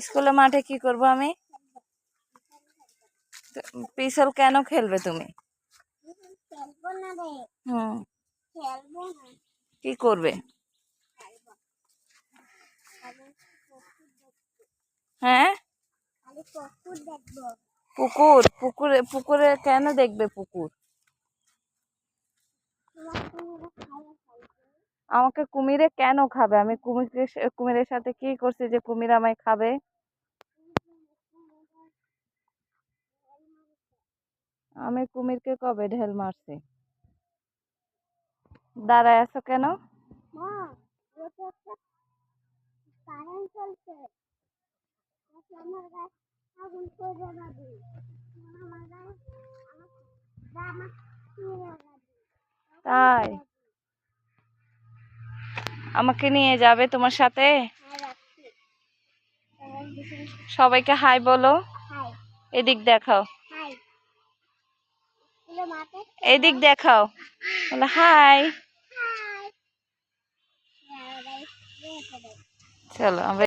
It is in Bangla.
স্কুলে মাঠে কি করব আমি? পিছল কেন খেলবে তুমি? হুম। কি করবে? হ্যাঁ? পুকুর, পুকুরে পুকুরে কেন দেখবে পুকুর? আমাকে কুমিরে কেন খাবে? আমি কুমিরকে কুমিরের সাথে কি করছি যে কুমির আমায় খাবে? আমি কুমিরকে কবে ঢেল মারছি? দাঁড়ায় আছো কেন? তাই? আমাকে নিয়ে যাবে তোমার সাথে? হ্যাঁ সবাইকে হাই বলো। এদিক দেখাও। এদিক দেখাও বলে হাই। চলো আমরা